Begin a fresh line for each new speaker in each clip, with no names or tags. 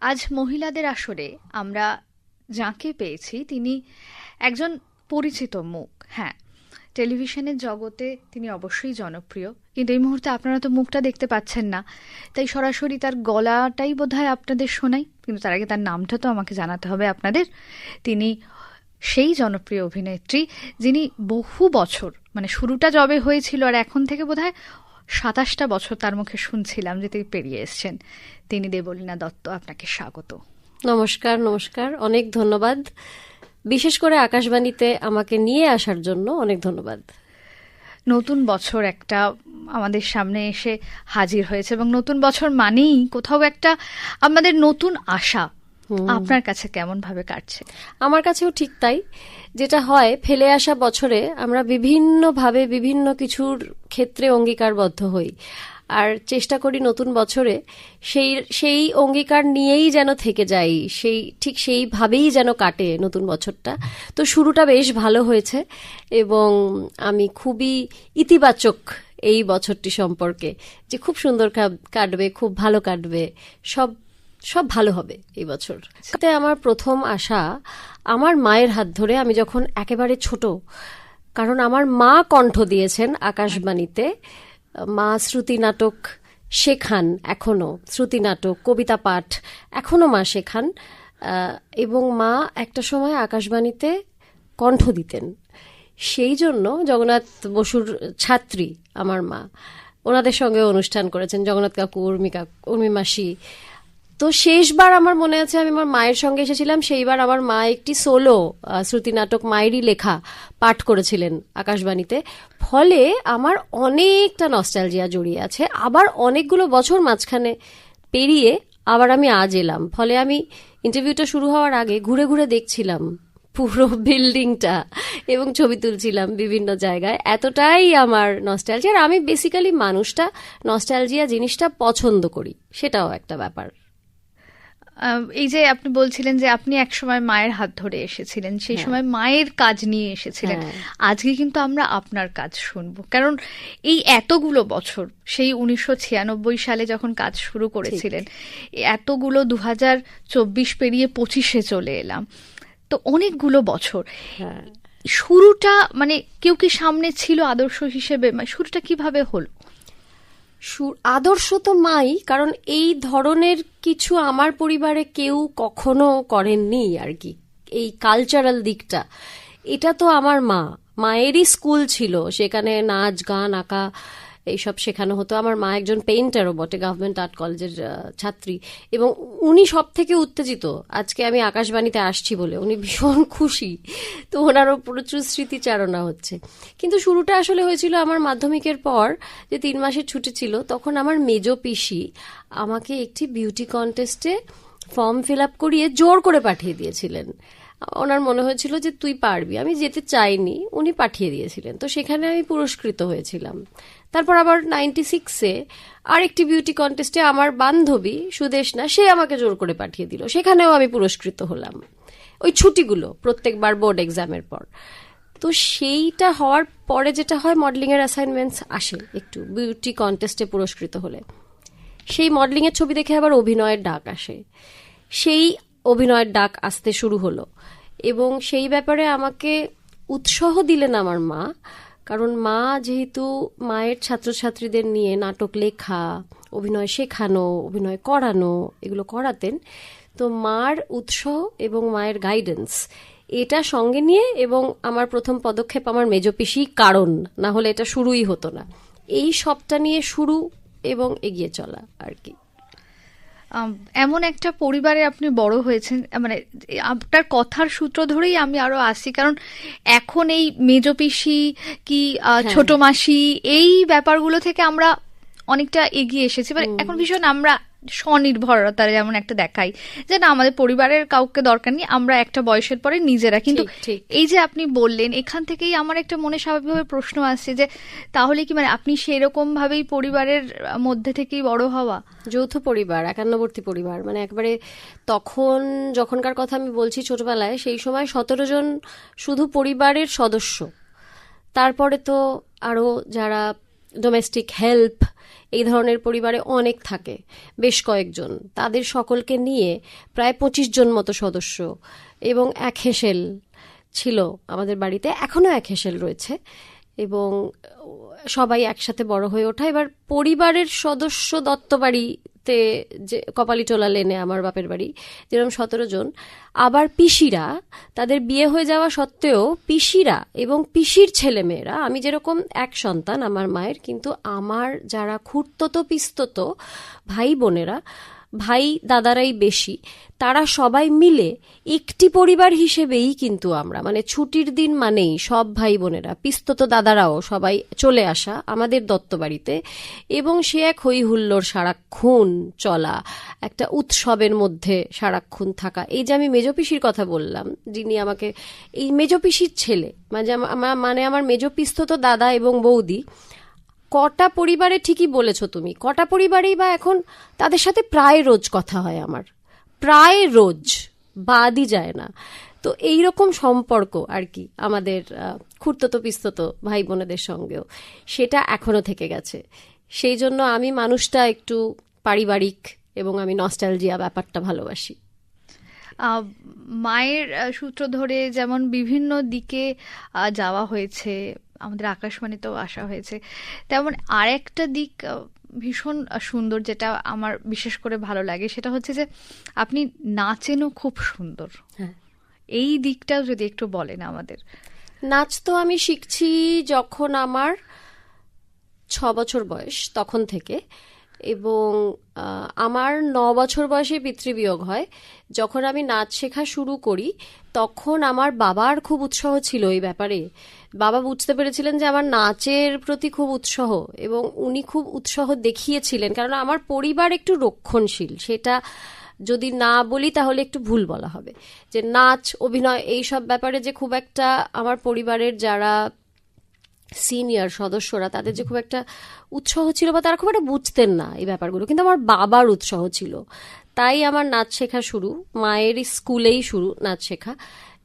আজ মহিলাদের আসরে আমরা যাকে পেয়েছি, তিনি একজন পরিচিত মুখ। হ্যাঁ টেলিভিশনের জগতে তিনি অবশ্যই জনপ্রিয়। কিন্তু এই মুহূর্তে আপনারা তো মুখটা দেখতে পাচ্ছেন না। তাই সরাসরি তার গলাটাই বোধহয় আপনাদের শোনাই। কিন্তু তার আগে তার নামটা তো আমাকে জানাতে হবে আপনাদের। তিনি সেই জনপ্রিয় অভিনেত্রী যিনি বহু বছর মানে শুরুটা যবে হয়েছিল আর এখন থেকে বোধহয় সাতাশটা বছর তার মুখে শুনছিলাম যে তিনি পেরিয়ে এসছেন। তিনি দেবলীনা দত্ত আপনাকে স্বাগত।
নমস্কার নমস্কার। অনেক ধন্যবাদ। বিশেষ করে আকাশবাণীতে আমাকে নিয়ে আসার জন্য অনেক ধন্যবাদ।
নতুন বছর একটা আমাদের সামনে এসে হাজির হয়েছে এবং নতুন বছর মানেই কোথাও একটা আমাদের নতুন আশা আপনার কাছে কেমন ভাবে কাটছে?
আমার কাছেও ঠিক তাই। যেটা হয় ফেলে আসা বছরে আমরা বিভিন্নভাবে বিভিন্ন কিছুর ক্ষেত্রে অঙ্গীকারবদ্ধ হই। আর চেষ্টা করি নতুন বছরে সেই সেই অঙ্গীকার নিয়েই যেন থেকে যাই সেই ঠিক সেইভাবেই যেন কাটে নতুন বছরটা। তো শুরুটা বেশ ভালো হয়েছে এবং আমি খুবই ইতিবাচক এই বছরটি সম্পর্কে যে খুব সুন্দর কাটবে খুব ভালো কাটবে সব সব ভালো হবে এই বছর। তাতে আমার প্রথম আশা, আমার মায়ের হাত ধরে আমি যখন একেবারে ছোট, কারণ আমার মা কণ্ঠ দিয়েছেন আকাশবাণীতে, মা শ্রুতি নাটক শেখান এখনও, শ্রুতি নাটক, কবিতা পাঠ এখনও মা শেখান এবং মা একটা সময় আকাশবাণীতে কণ্ঠ দিতেন। সেই জন্য জগন্নাথ বসুর ছাত্রী আমার মা। ওনাদের সঙ্গে অনুষ্ঠান করেছেন জগন্নাথ কাকু উর্মি কাকু, উর্মি মাসি তো শেষবার আমার মনে আছে আমি আমার মায়ের সঙ্গে এসেছিলাম, সেইবার আমার মা একটি সোলো শ্রুতি নাটক মায়েরই লেখা পাঠ করেছিলেন আকাশবাণীতে। ফলে আমার অনেকটা নস্টালজিয়া জড়িয়ে আছে। আবার অনেকগুলো বছর মাঝখানে পেরিয়ে আবার আমি আজ এলাম। ফলে আমি ইন্টারভিউটা শুরু হওয়ার আগে ঘুরে ঘুরে দেখছিলাম পুরো বিল্ডিংটা এবং ছবি তুলছিলাম বিভিন্ন জায়গায়। এতটাই আমার নস্টালজিয়া আর আমি বেসিক্যালি মানুষটা নস্টালজিয়া জিনিসটা পছন্দ করি। সেটাও একটা ব্যাপার।
এই যে আপনি বলছিলেন যে আপনি একসময় মায়ের হাত ধরে এসেছিলেন সেই সময় মায়ের কাজ নিয়ে এসেছিলেন। আজকে কিন্তু আমরা আপনার কাজ শুনব। কারণ এই এতগুলো বছর সেই উনিশশো ছিয়ানব্বই সালে যখন কাজ শুরু করেছিলেন এতগুলো দু হাজার চব্বিশ পেরিয়ে পঁচিশে চলে এলাম। তো অনেকগুলো বছর। শুরুটা মানে কেউ কি সামনে ছিল আদর্শ হিসেবে? শুরুটা কীভাবে হলো?
আদর্শ তো মাই, কারণ এই ধরনের কিছু আমার পরিবারে কেউ কখনো করেননি আর কি। এই কালচারাল দিকটা। এটা তো আমার মা। মায়েরই স্কুল ছিল। সেখানে নাচ, গান, আঁকা এইসব শেখানো হতো। আমার মা একজন পেইন্টারও বটে গভর্নমেন্ট আর্ট কলেজের ছাত্রী। এবং উনি সব থেকে উত্তেজিত, আজকে আমি আকাশবাণীতে আসছি বলে। উনি ভীষণ খুশি। তো ওনারও প্রচুর স্মৃতিচারণা হচ্ছে। কিন্তু শুরুটা আসলে হয়েছিল আমার মাধ্যমিকের পর, যে তিন মাসের ছুটি ছিল, তখন আমার মেজো পিসি আমাকে একটি বিউটি কন্টেস্টে ফর্ম ফিল আপ করিয়ে জোর করে পাঠিয়ে দিয়েছিলেন। ওনার মনে হয়েছিল যে, তুই পারবি। আমি যেতে চাইনি, উনি পাঠিয়ে দিয়েছিলেন। তো সেখানে আমি পুরস্কৃত হয়েছিলাম। তারপর আবার নাইনটি সিক্সে আরেকটি বিউটি কন্টেস্টে আমার বান্ধবী সুদেশনা, সে আমাকে জোর করে পাঠিয়ে দিল। সেখানেও আমি পুরস্কৃত হলাম। ওই ছুটিগুলো প্রত্যেকবার বোর্ড এক্সামের পর। তো সেইটা হওয়ার পরে যেটা হয় মডেলিংয়ের অ্যাসাইনমেন্টস আসে একটু বিউটি কন্টেস্টে পুরস্কৃত হলে। সেই মডেলিংয়ের ছবি দেখে আবার অভিনয়ের ডাক আসে। সেই অভিনয়ের ডাক আসতে শুরু হলো এবং সেই ব্যাপারে আমাকে উৎসাহ দিলেন আমার মা। কারণ মা যেহেতু মায়ের ছাত্রছাত্রীদের নিয়ে নাটক লেখা, অভিনয় শেখানো, অভিনয় করানো, এগুলো করাতেন, তো মার উৎসাহ এবং মায়ের গাইডেন্স এটা সঙ্গে নিয়ে এবং আমার প্রথম পদক্ষেপ আমার মেজপিসি কারণ, না হলে এটা শুরুই হতো না। এই সবটা নিয়ে শুরু এবং এগিয়ে চলা আর কি।
এমন একটা পরিবারে আপনি বড় হয়েছেন মানে আপনার কথার সূত্র ধরেই আমি আরও আসি কারণ এখন এই মেজপিসি কি ছোট মাসি এই ব্যাপারগুলো থেকে আমরা অনেকটা এগিয়ে এসেছি মানে এখন ভীষণ আমরা স্বনির্ভরতা যেমন একটা দেখাই যে না আমাদের পরিবারের কাউকে দরকার নেই আমরা একটা বয়সের পরে নিজেরা। কিন্তু এই যে আপনি বললেন এখান থেকেই আমার একটা মনে স্বাভাবিকভাবে প্রশ্ন আসছে যে তাহলে কি মানে আপনি সেরকম ভাবেই পরিবারের মধ্যে থেকেই বড় হওয়া?
যৌথ পরিবার একান্নবর্তী পরিবার মানে একবারে তখন যখনকার কথা আমি বলছি ছোটবেলায় সেই সময় সতেরো জন শুধু পরিবারের সদস্য। তারপরে তো আরও যারা ডোমেস্টিক হেল্প এই ধরনের পরিবারে অনেক থাকে, বেশ কয়েকজন। তাদের সকলকে নিয়ে প্রায় পঁচিশ জন মতো সদস্য এবং এক হেসেল ছিল আমাদের বাড়িতে এখনও এক হেসেল রয়েছে এবং সবাই একসাথে বড় হয়ে ওঠা। এবার পরিবারের সদস্য দত্ত বাড়িতে যে কপালিটোলা লেনে আমার বাপের বাড়ি, যেরকম সতেরো জন। আবার পিসিরা, তাদের বিয়ে হয়ে যাওয়া সত্ত্বেও পিসিরা এবং পিসির ছেলেমেয়েরা, আমি যেরকম এক সন্তান, আমার মায়ের, কিন্তু আমার যারা খুঁড়ত পিস্তত ভাই বোনেরা ভাই দাদারাই বেশি, তারা সবাই মিলে একটি পরিবার হিসেবেই কিন্তু আমরা। মানে ছুটির দিন মানেই সব ভাই বোনেরা, পিস্তত দাদারাও সবাই চলে আসা আমাদের দত্ত বাড়িতে এবং সে এক হই হুল্লোর সারাক্ষণ চলা, একটা উৎসবের মধ্যে সারাক্ষণ থাকা। এই যে আমি মেজপিসির কথা বললাম, যিনি আমাকে, এই মেজপিসির ছেলে মানে আমার মানে আমার মেজপিস্তত দাদা এবং বৌদি কটা পরিবারে ঠিকই বলেছ তুমি। কটা পরিবারেই বা এখন তাদের সাথে প্রায় রোজ কথা হয় আমার। প্রায় রোজ, বাদই যায় না। তো এই রকম সম্পর্ক আর কি আমাদের খুঁড়ততো, পিস্ততো ভাই বোনেদের সঙ্গেও, সেটা এখনও থেকে গেছে। সেই জন্য আমি মানুষটা একটু পারিবারিক এবং আমি নস্টালজিয়া ব্যাপারটা ভালোবাসি।
মায়ের সূত্র ধরে যেমন বিভিন্ন দিকে যাওয়া হয়েছে আমাদের আকাশবাণীতেও আসা হয়েছে তেমন আরেকটা দিক ভীষণ সুন্দর যেটা আমার বিশেষ করে ভালো লাগে সেটা হচ্ছে যে আপনি নাচেনও খুব সুন্দর।
হ্যাঁ।
এই দিকটাও যদি একটু বলেন আমাদের।
নাচ তো আমি শিখছি যখন আমার ছ বছর বয়স তখন থেকে। এবং আমার ন বছর বয়সে পিতৃবিয়োগ হয়। যখন আমি নাচ শেখা শুরু করি, তখন আমার বাবার খুব উৎসাহ ছিল এই ব্যাপারে। বাবা বুঝতে পেরেছিলেন যে আমার নাচের প্রতি খুব উৎসাহ এবং উনি খুব উৎসাহ দেখিয়েছিলেন। কারণ আমার পরিবার একটু রক্ষণশীল, সেটা যদি না বলি তাহলে একটু ভুল বলা হবে। যে নাচ, অভিনয় এই সব ব্যাপারে যে খুব একটা আমার পরিবারের যারা সিনিয়র সদস্যরা তাদের যে খুব একটা উৎসাহ ছিল বা তারা খুব একটা বুঝতেন না এই ব্যাপারগুলো। কিন্তু আমার বাবার উৎসাহ ছিল। তাই আমার নাচ শেখা শুরু, মায়ের স্কুলেই শুরু নাচ শেখা।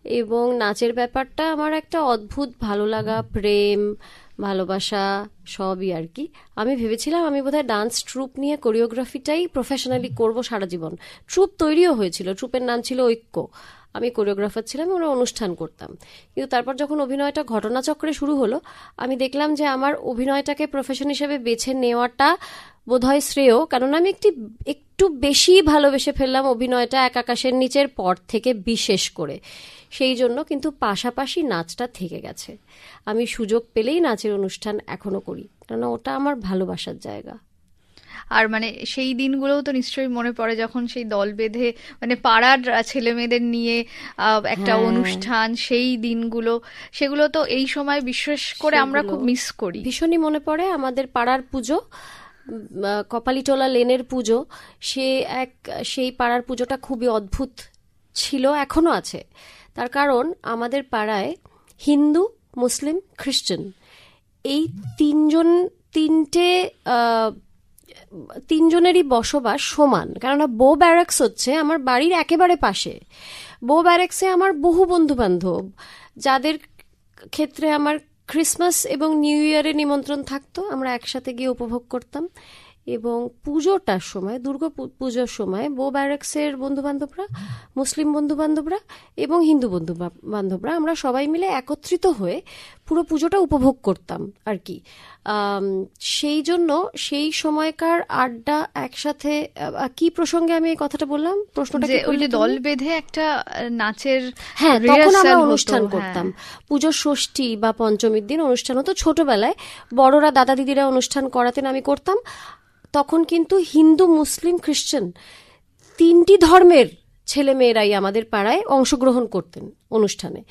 এবং নাচের ব্যাপারটা আমার একটা অদ্ভুত ভালো লাগা, প্রেম, ভালোবাসা, সবই আর কি। আমি ভেবেছিলাম আমি বোধহয় ডান্স ট্রুপ নিয়ে কোরিওগ্রাফিটাই প্রফেশনালি করব সারা জীবন। ট্রুপ তৈরিও হয়েছিল। ট্রুপের নাম ছিল ঐক্য। আমি কোরিওগ্রাফার ছিলাম, আমরা অনুষ্ঠান করতাম। কিন্তু তারপর যখন অভিনয়টা ঘটনাচক্রে শুরু হলো, আমি দেখলাম যে আমার অভিনয়টাকে প্রফেশন হিসেবে বেছে নেওয়াটা বোধহয় শ্রেয় কারণ আমি একটি, একটু বেশি ভালোবেসে ফেললাম অভিনয়টা এক আকাশের নিচের পর থেকে বিশেষ করে। সেই জন্য কিন্তু পাশাপাশি নাচটা থেকে গেছে। আমি সুযোগ পেলেই নাচের অনুষ্ঠান এখনও করি, কেননা ওটা আমার ভালোবাসার জায়গা।
আর মানে সেই দিনগুলোও তো নিশ্চয়ই মনে পড়ে যখন সেই দল বেঁধে মানে পাড়ার ছেলে মেয়েদের নিয়ে একটা অনুষ্ঠান সেই দিনগুলো সেগুলো তো এই সময় বিশেষ করে আমরা খুব মিস করি।
ভীষণই মনে পড়ে আমাদের পাড়ার পুজো কপালিটোলা লেনের পুজো। সে এক সেই পাড়ার পুজোটা খুবই অদ্ভুত ছিল এখনও আছে। তার কারণ আমাদের পাড়ায় হিন্দু মুসলিম খ্রিস্টান। এই তিনজন তিনটে তিনজনেরই বসবাস সমান। কেননা বো ব্যারাক্স হচ্ছে আমার বাড়ির একেবারে পাশে। বো ব্যারাক্সে আমার বহু বন্ধু বান্ধব যাদের ক্ষেত্রে আমার ক্রিসমাস এবং নিউ ইয়ারে নিমন্ত্রণ থাকতো, আমরা একসাথে গিয়ে উপভোগ করতাম। এবং পুজোটার সময়, দুর্গা পুজোর সময় বো ব্যারাক্সের বন্ধু বান্ধবরা মুসলিম বন্ধু বান্ধবরা এবং হিন্দু বন্ধু বান্ধবরা, আমরা সবাই মিলে একত্রিত হয়ে পুরো পুজোটা উপভোগ করতাম আর কি। সেই জন্য সেই সময়কার আড্ডা একসাথে কি প্রসঙ্গে আমি এই কথাটা বললাম? প্রশ্নটা
ওই যে দল বেঁধে একটা নাচের
হ্যাঁ তখন আমরা অনুষ্ঠান করতাম। পুজো ষষ্ঠী বা পঞ্চমীর দিন অনুষ্ঠান হতো ছোটবেলায়। বড়রা দাদা দিদিরা অনুষ্ঠান করাতেন আমি করতাম। তখন কিন্তু হিন্দু মুসলিম খ্রিশ্চান তিনটি ধর্মের ছেলে মেয়েরাই আমাদের পাড়ায় অংশগ্রহণ করতেন অনুষ্ঠানে।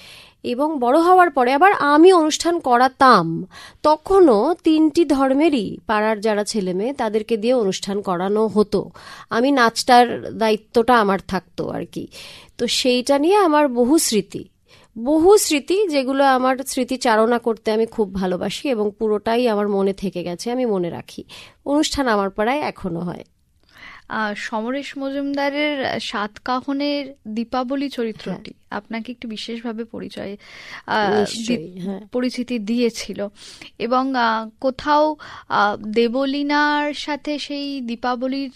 এবং বড় হওয়ার পরে আবার আমি অনুষ্ঠান করাতাম। তখনও তিনটি ধর্মেরই পাড়ার যারা ছেলে মেয়ে তাদেরকে দিয়ে অনুষ্ঠান করানো হতো। আমি নাচটার দায়িত্বটা আমার থাকতো আর কি। তো সেইটা নিয়ে আমার বহু স্মৃতি। বহু স্মৃতি যেগুলো আমার স্মৃতি চালনা করতে আমি খুব ভালোবাসি এবং পুরোটাই আমার মনে থেকে গেছে, আমি মনে রাখি। অনুষ্ঠান আমার পাড়ায় এখনও হয়।
সমরেশ মজুমদারের সাতকাহনের দীপাবলি চরিত্রটি আপনাকে একটু বিশেষভাবে পরিচয়
হ্যাঁ।
পরিচিতি দিয়েছিল। এবং কোথাও দেবলীনার সাথে সেই দীপাবলির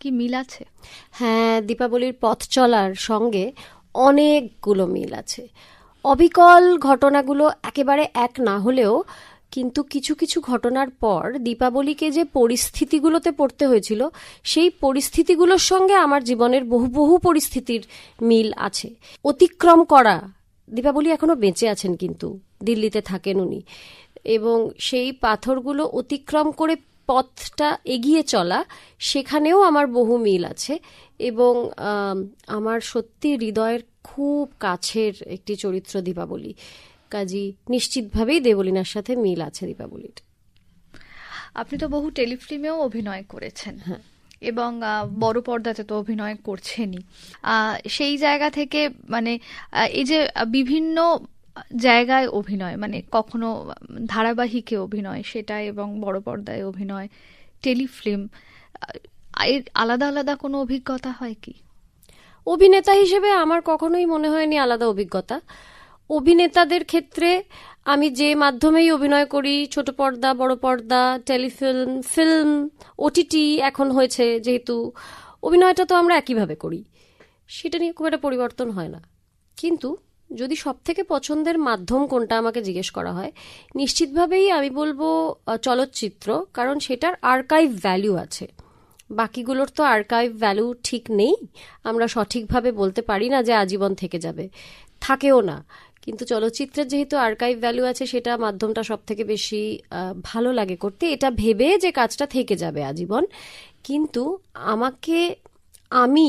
কি মিল আছে?
হ্যাঁ দীপাবলির পথ চলার সঙ্গে অনেকগুলো মিল আছে। অবিকল ঘটনাগুলো একেবারে এক না হলেও কিন্তু কিছু কিছু ঘটনার পর দীপাবলিকে যে পরিস্থিতিগুলোতে পড়তে হয়েছিল, সেই পরিস্থিতিগুলোর সঙ্গে আমার জীবনের বহু বহু পরিস্থিতির মিল আছে। অতিক্রম করা, দীপাবলি এখনও বেঁচে আছেন কিন্তু, দিল্লিতে থাকেন উনি। এবং সেই পাথরগুলো অতিক্রম করে পথটা এগিয়ে চলা, সেখানেও আমার বহু মিল আছে। এবং আমার সত্যি হৃদয়ের খুব কাছের একটি চরিত্র দীপাবলি। কাজী নিশ্চিতভাবেই দেবলীনার সাথে মিল আছে দীপাবলির।
আপনি তো বহু টেলিফিল্মেও অভিনয় করেছেন। এবং বড় পর্দাতে তো অভিনয় করছেনই। সেই জায়গা থেকে মানে এই যে বিভিন্ন জায়গায় অভিনয় মানে কখনো ধারাবাহিকে অভিনয় সেটা এবং বড় পর্দায় অভিনয় টেলিফিল্ম এর আলাদা আলাদা কোনো অভিজ্ঞতা হয় কি?
অভিনেতা হিসেবে আমার কখনোই মনে হয়নি আলাদা অভিজ্ঞতা। অভিনেতাদের ক্ষেত্রে আমি যে মাধ্যমেই অভিনয় করি, ছোট পর্দা, বড় পর্দা, টেলিফিল্ম, ফিল্ম ওটিটি এখন হয়েছে যেহেতু। অভিনয়টা তো আমরা একইভাবে করি। সেটা নিয়ে খুব একটা পরিবর্তন হয় না। কিন্তু যদি সব থেকে পছন্দের মাধ্যম কোনটা আমাকে জিজ্ঞেস করা হয়, নিশ্চিতভাবেই আমি বলব চলচ্চিত্র, কারণ সেটার আর্কাইভ ভ্যালু আছে। বাকিগুলোর তো আর্কাইভ ভ্যালু ঠিক নেই। আমরা সঠিকভাবে বলতে পারি না যে আজীবন থেকে যাবে। থাকেও না। কিন্তু চলচ্চিত্রের যেহেতু আর্কাইভ ভ্যালু আছে, সেটা মাধ্যমটা সব থেকে বেশি ভালো লাগে করতে। এটা ভেবে যে কাজটা থেকে যাবে আজীবন। কিন্তু আমাকে, আমি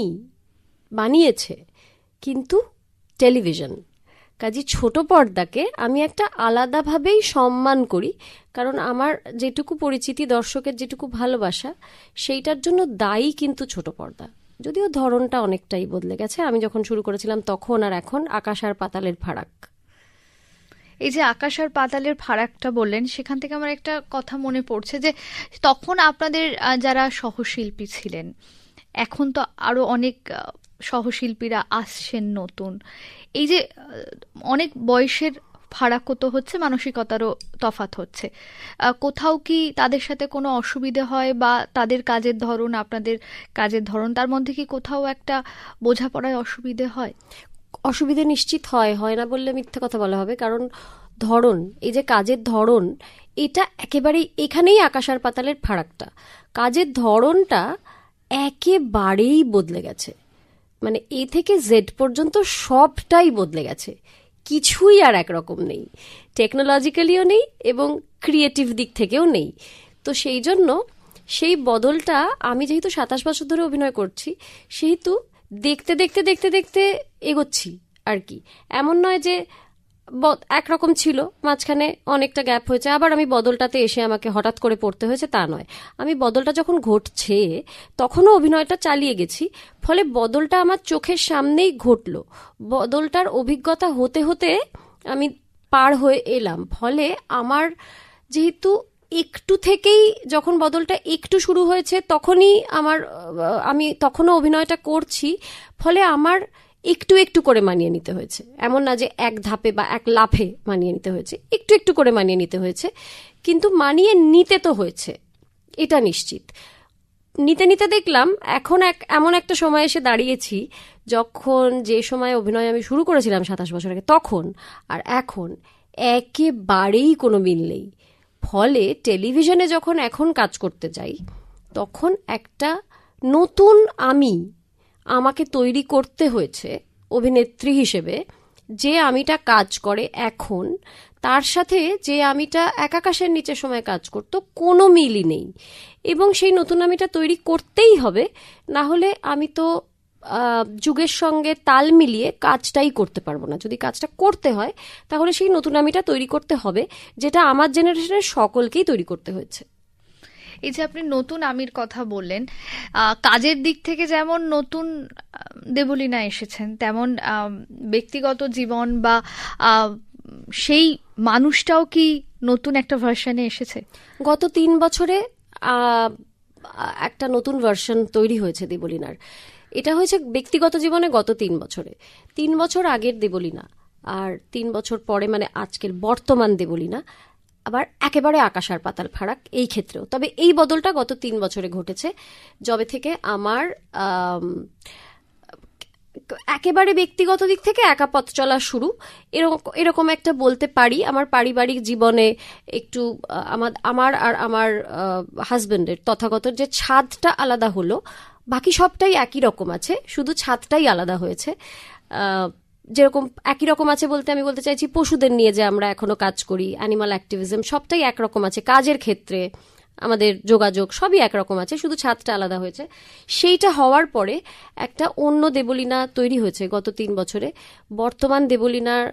বানিয়েছে কিন্তু টেলিভিশন কাজী ছোট পর্দাকে আমি একটা আলাদাভাবেই সম্মান করি। কারণ আমার যেটুকু পরিচিতি, দর্শকের যেটুকু ভালোবাসা, সেইটার জন্য দায়ী কিন্তু ছোট পর্দা। যদিও ধরনটা অনেকটাই বদলে গেছে, আমি যখন শুরু করেছিলাম তখন আর এখন আকাশ আর পাতালের ফারাক।
এই যে আকাশ আর পাতালের ফারাকটা বললেন, সেখান থেকে আমার একটা কথা মনে পড়ছে যে, তখন আপনাদের যারা সহশিল্পী ছিলেন, এখন তো আরও অনেক সহশিল্পীরা আসছেন নতুন। এই যে অনেক বয়সের ফারাকও তো হচ্ছে, মানসিকতারও তফাত হচ্ছে। কোথাও কি তাদের সাথে কোনো অসুবিধে হয় বা তাদের কাজের ধরন, আপনাদের কাজের ধরন, তার মধ্যে কি কোথাও একটা বোঝাপড়ায় অসুবিধে হয়?
অসুবিধে নিশ্চিত হয় হয় না বললে মিথ্যে কথা বলা হবে। কারণ ধরন, এই যে কাজের ধরন, এটা একেবারেই এখানেই আকাশ আর পাতালের ফারাকটা কাজের ধরনটা একেবারেই বদলে গেছে। মানে এ থেকে জেড পর্যন্ত সবটাই বদলে গেছে। কিছুই আর একরকম নেই। টেকনোলজিক্যালিও নেই এবং ক্রিয়েটিভ দিক থেকেও নেই। তো সেই জন্য সেই বদলটা আমি যেহেতু সাতাশ বছর ধরে অভিনয় করছি, সেহেতু দেখতে দেখতে দেখতে দেখতে এগোচ্ছি আর কি। এমন নয় যে একরকম ছিল। মাঝখানে অনেকটা গ্যাপ হয়েছে। আবার আমি বদলটাতে এসে আমাকে হঠাৎ করে পড়তে হয়েছে তা নয়। আমি বদলটা যখন ঘটছে, তখনও অভিনয়টা চালিয়ে গেছি। ফলে বদলটা আমার চোখের সামনেই ঘটলো। বদলটার অভিজ্ঞতা হতে হতে আমি পার হয়ে এলাম। ফলে আমার যেহেতু একটু থেকেই যখন বদলটা একটু শুরু হয়েছে, তখনই আমার আমি তখনও অভিনয়টা করছি। ফলে আমার একটু একটু করে মানিয়ে নিতে হয়েছে। এমন না যে এক ধাপে বা এক লাফে মানিয়ে নিতে হয়েছে। একটু একটু করে মানিয়ে নিতে হয়েছে। কিন্তু মানিয়ে নিতে তো হয়েছে। এটা নিশ্চিত। নিতে নিতে দেখলাম, এখন এক, এমন একটা সময় এসে দাঁড়িয়েছি, যখন যে সময় অভিনয় আমি শুরু করেছিলাম সাতাশ বছর আগে, তখন আর এখন একেবারেই কোনো মিল নেই। ফলে টেলিভিশনে যখন এখন কাজ করতে যাই, তখন একটা নতুন আমি আমাকে তৈরি করতে হয়েছে অভিনেত্রী হিসেবে। যে আমিটা কাজ করে এখন, তার সাথে যে আমিটা একাকাশের নিচে সময় কাজ করত, কোনো মিলই নেই। এবং সেই নতুন আমিটা তৈরি করতেই হবে, না হলে আমি তো যুগের সঙ্গে তাল মিলিয়ে কাজটাই করতে পারব না। যদি কাজটা করতে হয়, তাহলে সেই নতুন আমিটা তৈরি করতে হবে, যেটা আমার জেনারেশনের সকলকেই তৈরি করতে হয়েছে।
এই যে আপনি নতুন আমির কথা বললেন কাজের দিক থেকে যেমন নতুন দেবলীনা এসেছেন, তেমন ব্যক্তিগত জীবন বা সেই মানুষটাও কি নতুন একটা ভার্সনে এসেছে?
গত তিন বছরে একটা নতুন ভার্সন তৈরি হয়েছে দেবলিনার। এটা হয়েছে ব্যক্তিগত জীবনে গত তিন বছরে। তিন বছর আগের দেবলিনা, আর তিন বছর পরে মানে আজকের বর্তমান দেবলিনা। আবার একেবারে আকাশ আর পাতাল ফারাক এই ক্ষেত্রেও। তবে এই বদলটা গত তিন বছরে ঘটেছে, যবে থেকে আমার একেবারে ব্যক্তিগত দিক থেকে একা পথ চলা শুরু। এরকম এরকম একটা বলতে পারি, আমার পারিবারিক জীবনে একটু আমার আমার আর আমার হাজবেন্ডের তথাগত যে ছাদটা আলাদা হলো, বাকি সবটাই একই রকম আছে, শুধু ছাদটাই আলাদা হয়েছে। যেরকম একই রকম আছে বলতে আমি বলতে চাইছি পশুদের নিয়ে যে আমরা এখনও কাজ করি অ্যানিমাল অ্যাক্টিভিজম সবটাই একরকম আছে। কাজের ক্ষেত্রে আমাদের যোগাযোগ সবই একরকম আছে, শুধু ছাদটা আলাদা হয়েছে। সেইটা হওয়ার পরে একটা অন্য দেবলীনা তৈরি হয়েছে গত তিন বছরে। বর্তমান দেবলীনার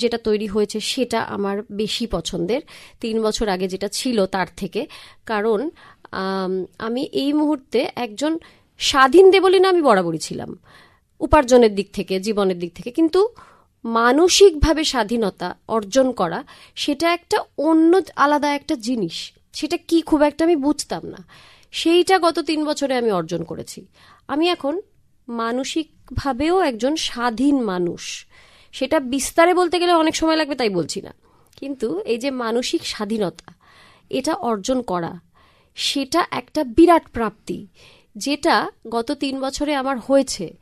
যেটা তৈরি হয়েছে সেটা আমার বেশি পছন্দের। তিন বছর আগে যেটা ছিল তার থেকে। কারণ আমি এই মুহূর্তে একজন স্বাধীন দেবলীনা আমি বরাবরই ছিলাম। উপার্জনের দিক থেকে, জীবনের দিক থেকে। কিন্তু মানসিকভাবে স্বাধীনতা অর্জন করা, সেটা একটা অন্য আলাদা একটা জিনিস। সেটা কি খুব একটা আমি বুঝতাম না। সেইটা গত তিন বছরে আমি অর্জন করেছি। আমি এখন মানসিকভাবেও একজন স্বাধীন মানুষ। সেটা বিস্তারে বলতে গেলে অনেক সময় লাগবে তাই বলছি না। কিন্তু এই যে মানসিক স্বাধীনতা, এটা অর্জন করা, সেটা একটা বিরাট প্রাপ্তি, যেটা গত তিন বছরে আমার হয়েছে।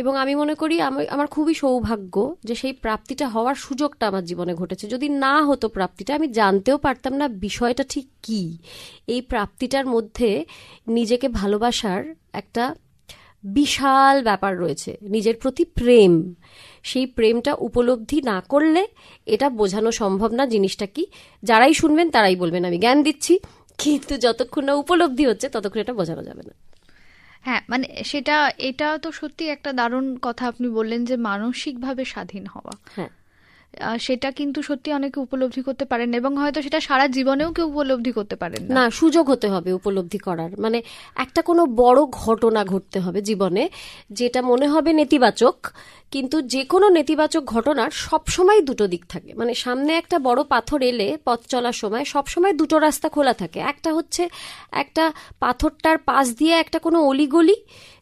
এবং আমি মনে করি আমি, আমার খুবই সৌভাগ্য যে সেই প্রাপ্তিটা হওয়ার সুযোগটা আমার জীবনে ঘটেছে। যদি না হতো প্রাপ্তিটা, আমি জানতেও পারতাম না বিষয়টা ঠিক কি। এই প্রাপ্তিটার মধ্যে নিজেকে ভালোবাসার একটা বিশাল ব্যাপার রয়েছে, নিজের প্রতি প্রেম। সেই প্রেমটা উপলব্ধি না করলে এটা বোঝানো সম্ভব না জিনিসটা কি। যারাই শুনবেন তারাই বলবেন, আমি জ্ঞান দিচ্ছি, কিন্তু যতক্ষণ না উপলব্ধি হচ্ছে ততক্ষণ এটা বোঝানো যাবে না।
হ্যাঁ মানে সেটা এটা তো সত্যি একটা দারুণ কথা আপনি বললেন যে মানসিকভাবে স্বাধীন হওয়া।
হ্যাঁ।
সেটা কিন্তু সত্যি অনেকে উপলব্ধি করতে পারেন এবং হয়তো সেটা সারা জীবনেও কেউ উপলব্ধি করতে পারেন না।
না সুযোগ হতে হবে উপলব্ধি করার। মানে একটা কোনো বড় ঘটনা ঘটতে হবে জীবনে যেটা মনে হবে নেতিবাচক কিন্তু যে কোনো নেতিবাচক ঘটনার সবসময় দুটো দিক থাকে। মানে সামনে একটা বড় পাথর এলে পথ চলার সময় সবসময় দুটো রাস্তা খোলা থাকে। একটা হচ্ছে একটা পাথরটার পাশ দিয়ে একটা কোনো অলিগলি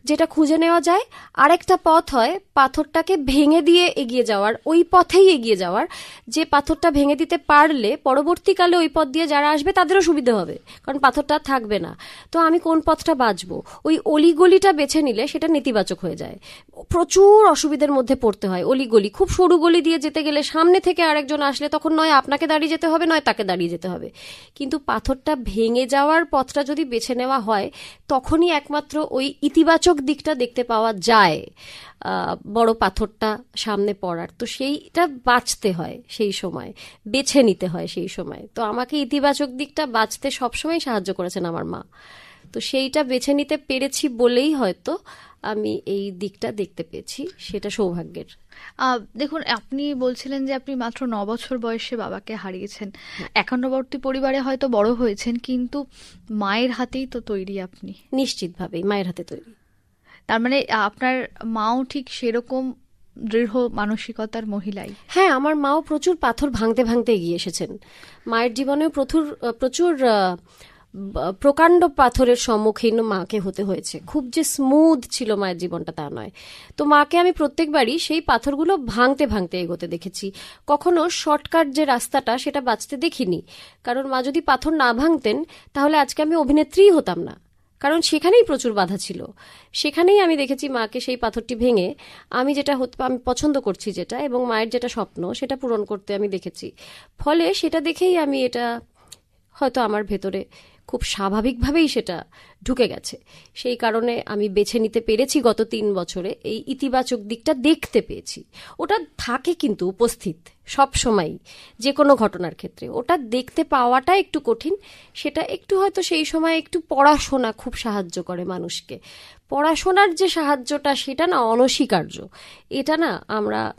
যেটা খুঁজে নেওয়া যায়। আরেকটা পথ হয় পাথরটাকে ভেঙে দিয়ে এগিয়ে যাওয়ার, ওই পথেই এগিয়ে যাওয়ার। যে পাথরটা ভেঙে দিতে পারলে পরবর্তীকালে ওই পথ দিয়ে যারা আসবে তাদেরও সুবিধা হবে, কারণ পাথরটা থাকবে না। তো আমি কোন পথটা বাঁচবো? ওই অলিগলিটা বেছে নিলে সেটা নেতিবাচক হয়ে যায়। প্রচুর অসুবিধার মধ্যে পড়তে হয় অলিগলি খুব সরু গলি দিয়ে যেতে গেলে সামনে থেকে আরেকজন আসলে তখন নয়, আপনাকে দাঁড়িয়ে যেতে হবে, নয় তাকে দাঁড়িয়ে যেতে হবে। কিন্তু পাথরটা ভেঙে যাওয়ার পথটা যদি বেছে নেওয়া হয়, তখনই একমাত্র ওই ইতিবাচক দিকটা দেখতে পাওয়া যায় বড় পাথরটা সামনে পড়ার। তো সেইটা বাঁচতে হয় সেই সময়, বেছে নিতে হয় সেই সময়। তো আমাকে ইতিবাচক দিকটা বাঁচতে সবসময় সাহায্য করেছেন আমার মা। তো সেইটা বেছে নিতে পেরেছি বলেই হয়তো আমি এই দিকটা দেখতে পেয়েছি সেটা সৌভাগ্যের।
দেখুন আপনি বলছিলেন যে আপনি মাত্র ন বছর বয়সে বাবাকে হারিয়েছেন। একান্নবর্তী পরিবারে হয়তো বড় হয়েছেন কিন্তু মায়ের হাতেই তো তৈরি আপনি।
নিশ্চিতভাবেই মায়ের হাতে তৈরি।
তার মানে আপনার মাও ঠিক সেরকম দৃঢ় মানসিকতার মহিলাই।
হ্যাঁ আমার মাও প্রচুর পাথর ভাঙতে ভাঙতে এগিয়ে এসেছেন। মায়ের জীবনেও প্রচুর প্রচুর প্রকাণ্ড পাথরের সম্মুখীন মাকে হতে হয়েছে। খুব যে স্মুথ ছিল মায়ের জীবনটা তা নয়। তো মাকে আমি প্রত্যেকবারই সেই পাথরগুলো ভাঙতে ভাঙতে এগোতে দেখেছি। কখনো শর্টকাট যে রাস্তাটা সেটা বাঁচতে দেখিনি। কারণ মা যদি পাথর না ভাঙতেন, তাহলে আজকে আমি অভিনেত্রীই হতাম না। কারণ সেখানেই প্রচুর বাধা ছিল। সেখানেই আমি দেখেছি মাকে সেই পাথরটি ভেঙে আমি যেটা আমি পছন্দ করছি যেটা এবং মায়ের যেটা স্বপ্ন সেটা পূরণ করতে আমি দেখেছি। ফলে সেটা দেখেই আমি এটা হয়তো আমার ভেতরে খুব স্বাভাবিকভাবেই সেটা ঢুকে গেছে। সেই কারণে আমি বেছে নিতে পেরেছি গত তিন বছরে, এই ইতিবাচক দিকটা দেখতে পেয়েছি। ওটা থাকে কিন্তু উপস্থিত সব সময় যে কোনো ঘটনার ক্ষেত্রে। ওটা দেখতে পাওয়াটা একটু কঠিন, সেটা একটু হয়তো সেই সময় একটু পড়াশোনা খুব সাহায্য করে মানুষকে। পড়াশোনার যে সাহায্যটা, সেটা না অনস্বীকার্য। এটা না আমরা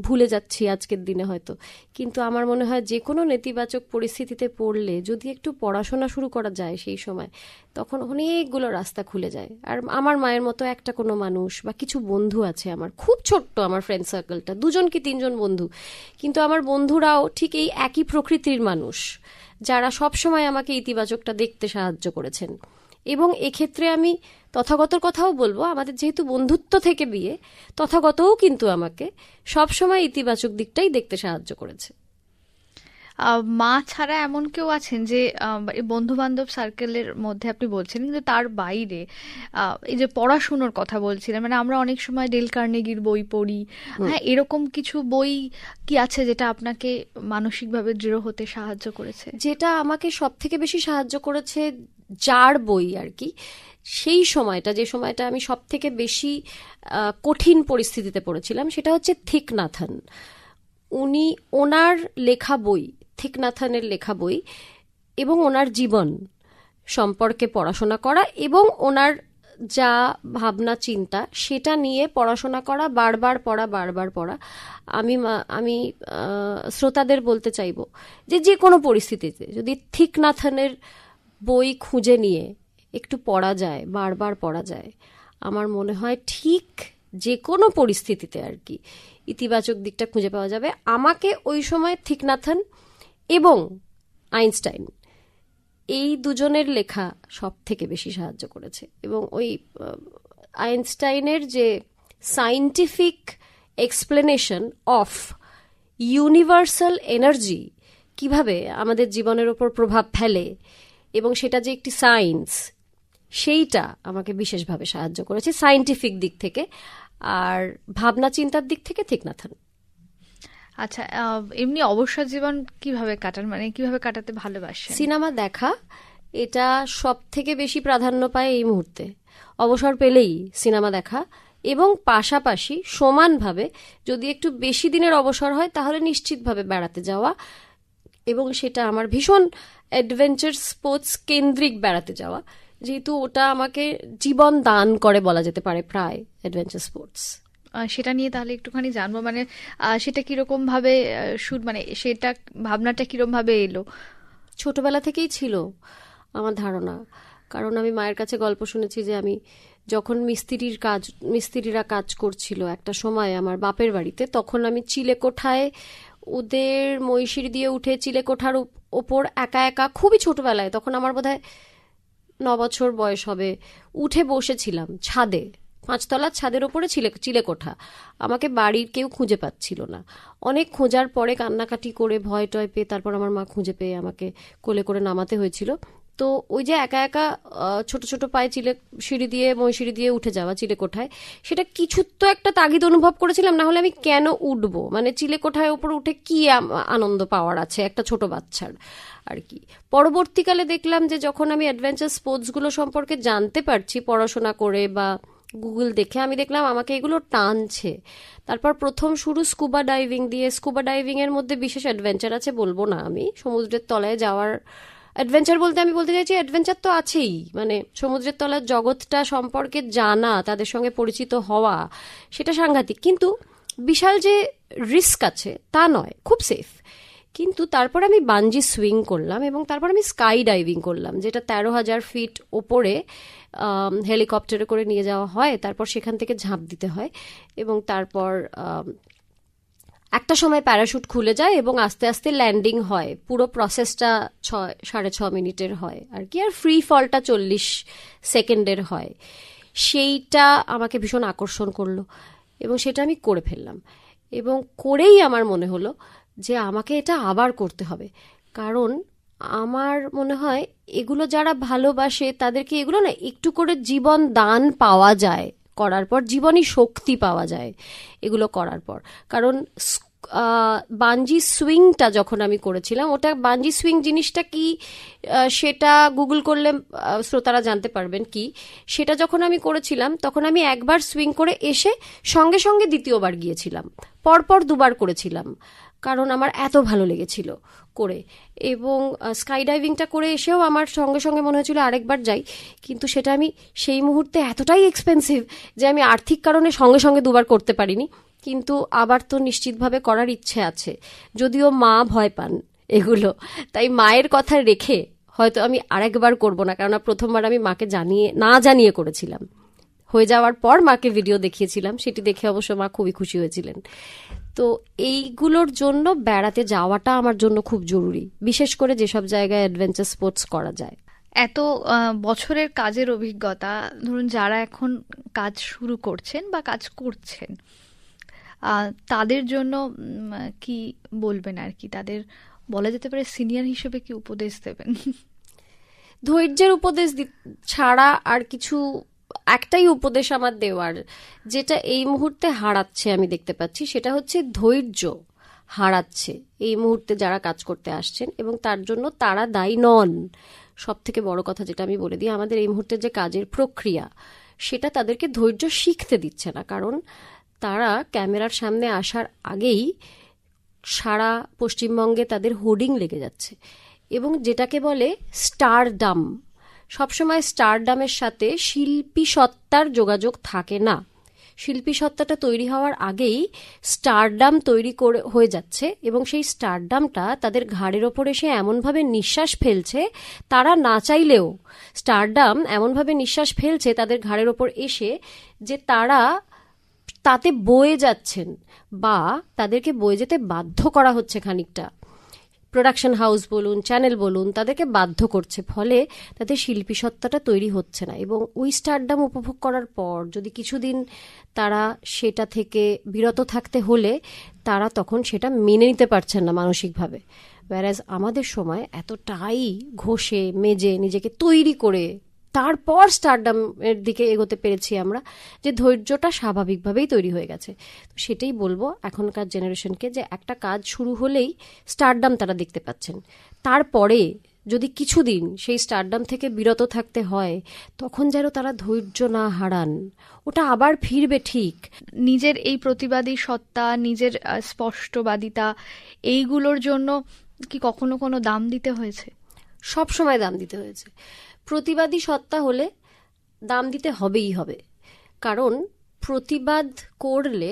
ভুলে যাচ্ছি আজকের দিনে হয়তো। কিন্তু আমার মনে হয় যে কোনো নেতিবাচক পরিস্থিতিতে পড়লে যদি একটু পড়াশোনা শুরু করা যায় সেই সময় তখন অনেকগুলো রাস্তা খুলে যায়। আর আমার মায়ের মতো একটা কোনো মানুষ বা কিছু বন্ধু আছে আমার, খুব ছোট্ট আমার ফ্রেন্ড সার্কেলটা দুজন কি তিনজন বন্ধু, কিন্তু আমার বন্ধুরাও ঠিক এই একই প্রকৃতির মানুষ, যারা সবসময় আমাকে ইতিবাচকটা দেখতে সাহায্য করেছেন। এবং এক্ষেত্রে আমি তথাগতর কথাও বলব, আমাদের যেহেতু বন্ধুত্ব থেকে বিয়ে, তথাগতও কিন্তু আমাকে সবসময় ইতিবাচক দিকটাই দেখতে সাহায্য করেছে।
মা ছাড়া এমন কেউ আছেন যে বন্ধু বান্ধব সার্কেলের মধ্যে আপনি বলছেন কিন্তু তার বাইরে এই যে পড়াশুনোর কথা বলছিলেন মানে আমরা অনেক সময় ডেল কার্নেগির বই পড়ি। হ্যাঁ এরকম কিছু বই কি আছে যেটা আপনাকে মানসিকভাবে দৃঢ় হতে সাহায্য করেছে?
যেটা আমাকে সব থেকে বেশি সাহায্য করেছে যার বই আর কি সেই সময়টা যে সময়টা আমি সব থেকে বেশি কঠিন পরিস্থিতিতে পড়েছিলাম সেটা হচ্ছে থিকনাথন উনি ওনার লেখা বই থিকনাথনের লেখা বই এবং ওনার জীবন সম্পর্কে পড়াশোনা করা এবং ওনার যা ভাবনা, চিন্তা সেটা নিয়ে পড়াশোনা করা, বারবার পড়া বারবার পড়া। আমি আমি শ্রোতাদের বলতে চাইব যে যে কোনো পরিস্থিতিতে যদি থিকনাথনের বই খুঁজে নিয়ে একটু পড়া যায়, বারবার পড়া যায়, আমার মনে হয় ঠিক যে কোনো পরিস্থিতিতে আর কি ইতিবাচক দিকটা খুঁজে পাওয়া যাবে। আমাকে ওই সময় থিকনাথন এবং আইনস্টাইন। এই দুজনের লেখা সব থেকে বেশি সাহায্য করেছে। এবং ওই আইনস্টাইনের যে scientific explanation of universal energy, কীভাবে আমাদের জীবনের ওপর প্রভাব ফেলে, এবং সেটা যে একটি সায়েন্স সেইটা আমাকে বিশেষভাবে সাহায্য করেছে সাইন্টিফিক দিক থেকে, আর ভাবনা চিন্তার দিক থেকে থিকনাথন
আচ্ছা এমনি অবসর জীবন কীভাবে কাটান? মানে কীভাবে কাটাতে ভালোবাসেন?
সিনেমা দেখা, এটা সব থেকে বেশি প্রাধান্য পায় এই মুহূর্তে। অবসর পেলেই সিনেমা দেখা এবং পাশাপাশি সমানভাবে যদি একটু বেশি দিনের অবসর হয়, তাহলে নিশ্চিতভাবে বেড়াতে যাওয়া এবং সেটা আমার ভীষণ অ্যাডভেঞ্চার স্পোর্টস কেন্দ্রিক বেড়াতে যাওয়া। যেহেতু ওটা আমাকে জীবন দান করে বলা যেতে পারে প্রায় অ্যাডভেঞ্চার স্পোর্টস
সেটা নিয়ে তাহলে একটুখানি জানব। মানে সেটা কীরকম ভাবে শুট মানে সেটা ভাবনাটা কীরকম ভাবে এলো?
ছোটবেলা থেকেই ছিল আমার ধারণা। কারণ আমি মায়ের কাছে গল্প শুনেছি যে আমি যখন মিস্ত্রির কাজ, মিস্ত্রিরা কাজ করছিল একটা সময় আমার বাপের বাড়িতে, তখন আমি চিলেকোঠায় ওদের মহিষির দিয়ে উঠে চিলেকোঠার ওপর একা একা খুবই ছোটবেলায়, তখন আমার বোধহয় ন বছর বয়স হবে, উঠে বসেছিলাম ছাদে। পাঁচতলার ছাদের ওপরে ছিলে চিলেকোঠা আমাকে বাড়ির কেউ খুঁজে পাচ্ছিল না। অনেক খোঁজার পরে কান্নাকাটি করে, ভয় টয় পেয়ে তারপর আমার মা খুঁজে পেয়ে আমাকে কোলে করে নামাতে হয়েছিল। তো ওই যে একা একা ছোট ছোট পায়ে চিলে সিঁড়ি দিয়ে মই সিঁড়ি দিয়ে উঠে যাওয়া চিলে কোঠায়, সেটা কিছু তো একটা তাগিদ অনুভব করেছিলাম না হলে আমি কেন উঠবো? মানে চিলে কোঠায় ওপর উঠে কি আনন্দ পাওয়ার আছে একটা ছোট বাচ্চার আর কি? পরবর্তীকালে দেখলাম যে যখন আমি অ্যাডভেঞ্চার স্পোর্টসগুলো সম্পর্কে জানতে পারছি, পড়াশোনা করে বা গুগল দেখে আমি দেখলাম আমাকে এগুলো টানছে। তারপর প্রথম শুরু স্কুবা ডাইভিং দিয়ে স্কুবা ডাইভিং এর মধ্যে বিশেষ অ্যাডভেঞ্চার আছে বলব না আমি। সমুদ্রের তলায় যাওয়ার অ্যাডভেঞ্চার বলতে আমি বলতে চাইছি অ্যাডভেঞ্চার তো আছেই। মানে সমুদ্রের তলার জগৎটা সম্পর্কে জানা, তাদের সঙ্গে পরিচিত হওয়া, সেটা সাংঘাতিক। কিন্তু বিশাল যে রিস্ক আছে তা নয়, খুব সেফ কিন্তু তারপর আমি বাঞ্জি সুইং করলাম এবং তারপর আমি স্কাই ডাইভিং করলাম, যেটা তেরো হাজার ফিট ওপরে হেলিকপ্টারে করে নিয়ে যাওয়া হয়, তারপর সেখান থেকে ঝাঁপ দিতে হয় এবং তারপর একটা সময় প্যারাশুট খুলে যায় এবং আস্তে আস্তে ল্যান্ডিং হয়। পুরো প্রসেসটা ছয়, সাড়ে ছ মিনিটের হয় আর কি আর ফ্রি ফলটা চল্লিশ সেকেন্ডের হয়। সেইটা আমাকে ভীষণ আকর্ষণ করল এবং সেটা আমি করে ফেললাম। এবং করেই আমার মনে হলো যে আমাকে এটা আবার করতে হবে। কারণ আমার মনে হয় এগুলো যারা ভালোবাসে তাদেরকে এগুলো না একটু করে জীবন দান পাওয়া যায়। করার পর জীবনই শক্তি পাওয়া যায় এগুলো করার পর। কারণ বাঞ্জি সুইংটা যখন আমি করেছিলাম, ওটা বাঞ্জি সুইং জিনিসটা কি সেটা গুগল করলে শ্রোতারা জানতে পারবেন কি। সেটা যখন আমি করেছিলাম, তখন আমি একবার সুইং করে এসে সঙ্গে সঙ্গে দ্বিতীয়বার গিয়েছিলাম। পরপর দুবার করেছিলাম। কারণ আমার এত ভালো লেগেছিল করে। এবং স্কাই ডাইভিংটা করে এসেও আমার সঙ্গে সঙ্গে মনে হয়েছিল আরেকবার যাই। কিন্তু সেটা আমি সেই মুহূর্তে এতটাই এক্সপেন্সিভ যে আমি আর্থিক কারণে সঙ্গে সঙ্গে দুবার করতে পারিনি। কিন্তু আবার তো নিশ্চিতভাবে করার ইচ্ছে আছে। যদিও মা ভয় পান এগুলো। তাই মায়ের কথা রেখে হয়তো আমি আরেকবার করব না। কেননা প্রথমবার আমি মাকে জানিয়ে, না জানিয়ে করেছিলাম। হয়ে যাওয়ার পর মাকে ভিডিও দেখিয়েছিলাম। সেটি দেখে অবশ্য মা খুবই খুশি হয়েছিলেন। তো এইগুলোর জন্য বেড়াতে যাওয়াটা আমার জন্য খুব জরুরি বিশেষ করে যেসব জায়গায় অ্যাডভেঞ্চার স্পোর্টস করা যায়।
এত বছরের কাজের অভিজ্ঞতা ধরুন যারা এখন কাজ শুরু করছেন বা কাজ করছেন তাদের জন্য কি বলবেন আর কি? তাদের বলা যেতে পারে সিনিয়র হিসেবে কি উপদেশ দেবেন?
ধৈর্যের উপদেশ ছাড়া আর কিছু একটাই উপদেশ আমার দেওয়ার, যেটা এই মুহূর্তে হারাচ্ছে আমি দেখতে পাচ্ছি, সেটা হচ্ছে ধৈর্য হারাচ্ছে এই মুহূর্তে যারা কাজ করতে আসছেন এবং তার জন্য তারা দায়ী নন। সব থেকে বড় কথা যেটা আমি বলে দিই, আমাদের এই মুহূর্তে যে কাজের প্রক্রিয়া, সেটা তাদেরকে ধৈর্য শিখতে দিচ্ছে না। কারণ তারা ক্যামেরার সামনে আসার আগেই সারা পশ্চিমবঙ্গে তাদের হোর্ডিং লেগে যাচ্ছে এবং যেটাকে বলে স্টারডাম সবসময় স্টারডামের সাথে শিল্পী সত্তার যোগাযোগ থাকে না। শিল্পী সত্তাটা তৈরি হওয়ার আগেই স্টারডাম তৈরি করে, হয়ে যাচ্ছে এবং সেই স্টারডামটা তাদের ঘাড়ের ওপর এসে এমনভাবে নিঃশ্বাস ফেলছে, তারা না চাইলেও স্টারডাম এমনভাবে নিঃশ্বাস ফেলছে তাদের ঘাড়ের ওপর এসে যে তারা তাতে বয়ে যাচ্ছেন বা তাদেরকে বয়ে যেতে বাধ্য করা হচ্ছে খানিকটা। প্রোডাকশন হাউস বলুন চ্যানেল বলুন, তাদেরকে বাধ্য করছে। ফলে তাদের শিল্পী সত্তাটা তৈরি হচ্ছে না। এবং ওই স্টারডাম উপভোগ করার পর যদি কিছুদিন তারা সেটা থেকে বিরত থাকতে হলে তারা তখন সেটা মেনে নিতে পারছেন না মানসিকভাবে। ব্যারাজ আমাদের সময় এতটাই ঘষে, মেজে নিজেকে তৈরি করে তারপর স্টারডামের দিকে এগোতে পেরেছি আমরা যে ধৈর্যটা স্বাভাবিকভাবেই তৈরি হয়ে গেছে। তো সেটাই বলব এখনকার জেনারেশনকে যে একটা কাজ শুরু হলেই স্টারডাম তারা দেখতে পাচ্ছেন। তারপরে যদি কিছুদিন সেই স্টারডাম থেকে বিরত থাকতে হয় তখন যেন তারা ধৈর্য না হারান। ওটা আবার ফিরবে ঠিক।
নিজের এই প্রতিবাদী সত্তা নিজের স্পষ্টবাদিতা এইগুলোর জন্য কি কখনো কোনো দাম দিতে হয়েছে?
সব সময় দাম দিতে হয়েছে। প্রতিবাদী সত্তা হলে দাম দিতে হবেই হবে। কারণ প্রতিবাদ করলে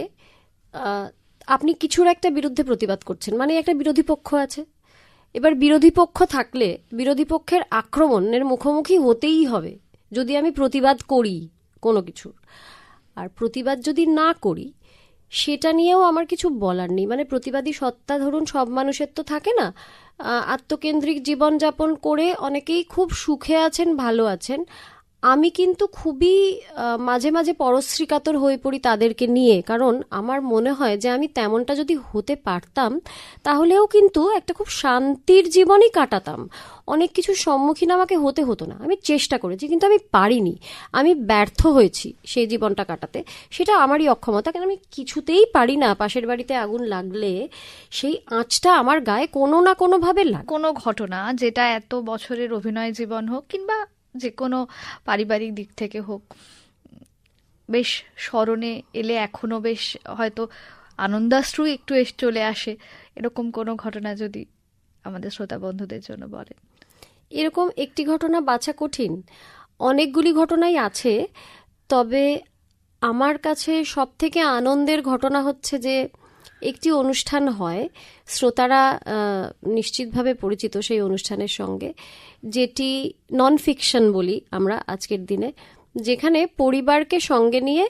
আপনি কিছুর একটা বিরুদ্ধে প্রতিবাদ করছেন। মানে একটা বিরোধী পক্ষ আছে। এবার বিরোধী পক্ষ থাকলে বিরোধী পক্ষের আক্রমণের মুখোমুখি হতেই হবে, যদি আমি প্রতিবাদ করি কোনো কিছুর। আর প্রতিবাদ যদি না করি, সেটা নিয়েও আমার কিছু বলার নেই। মানে প্রতিবাদী সত্তা ধরুন, সব মানুষের তো থাকে না আত্মকেন্দ্রিক জীবনযাপন করে অনেকেই খুব সুখে আছেন ভালো আছেন। আমি কিন্তু খুবই মাঝে মাঝে পরশ্রীকাতর হয়ে পড়ি তাদেরকে নিয়ে। কারণ আমার মনে হয় যে আমি তেমনটা যদি হতে পারতাম, তাহলেও কিন্তু একটা খুব শান্তির জীবনই কাটাতাম। অনেক কিছুর সম্মুখীন আমাকে হতে হতো না। আমি চেষ্টা করেছি, কিন্তু আমি পারিনি। আমি ব্যর্থ হয়েছি সেই জীবনটা কাটাতে। সেটা আমারই অক্ষমতা। কেন আমি কিছুতেই পারি না পাশের বাড়িতে আগুন লাগলে, সেই আঁচটা আমার গায়ে কোনো না কোনোভাবে লাগে
কোনো ঘটনা যেটা এত বছরের অভিনয় জীবন হোক কিংবা যে কোনো পারিবারিক দিক থেকে হোক। বেশ স্মরণে এলে এখনও বেশ হয়তো আনন্দাশ্রু একটু এসে চলে আসে। এরকম কোনো ঘটনা যদি আমাদের শ্রোতা বন্ধুদের জন্য বলেন।
এরকম একটি ঘটনা বাছা কঠিন। অনেকগুলি ঘটনাই আছে, তবে আমার কাছে সব থেকে আনন্দের ঘটনা হচ্ছে যে একটি অনুষ্ঠান হয়, শ্রোতারা নিশ্চিতভাবে পরিচিত সেই অনুষ্ঠানের সঙ্গে, যেটি নন ফিকশন বলি আমরা আজকের দিনে, যেখানে পরিবারকে সঙ্গে নিয়ে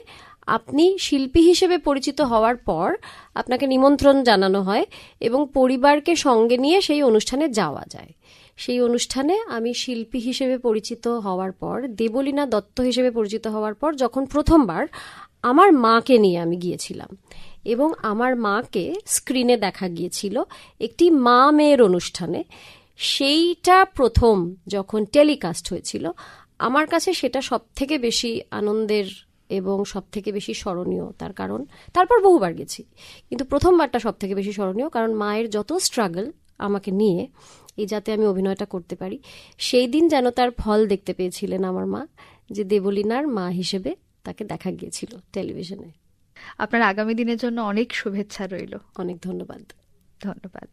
আপনি শিল্পী হিসেবে পরিচিত হওয়ার পর আপনাকে নিমন্ত্রণ জানানো হয় এবং পরিবারকে সঙ্গে নিয়ে সেই অনুষ্ঠানে যাওয়া যায়। সেই অনুষ্ঠানে আমি শিল্পী হিসেবে পরিচিত হওয়ার পর, দেবলীনা দত্ত হিসেবে পরিচিত হওয়ার পর, যখন প্রথমবার আমার মাকে নিয়ে আমি গিয়েছিলাম। এবং আমার মাকে স্ক্রিনে দেখা গিয়েছিল একটি মা মেয়ের অনুষ্ঠানে। সেইটা প্রথম যখন টেলিকাস্ট হয়েছিল, আমার কাছে সেটা সব থেকে বেশি আনন্দের এবং সব থেকে বেশি স্মরণীয় তার কারণ। তারপর বহুবার গেছি, কিন্তু প্রথমবারটা সব থেকে বেশি স্মরণীয় কারণ মায়ের যত স্ট্রাগল আমাকে নিয়ে, এই যাতে আমি অভিনয়টা করতে পারি, সেই দিন যেন তার ফল দেখতে পেয়েছিলেন আমার মা, যে দেবলীনার মা হিসেবে তাকে দেখা গিয়েছিল টেলিভিশনে।
আপনার আগামী দিনের জন্য অনেক শুভেচ্ছা রইল।
অনেক ধন্যবাদ।
ধন্যবাদ।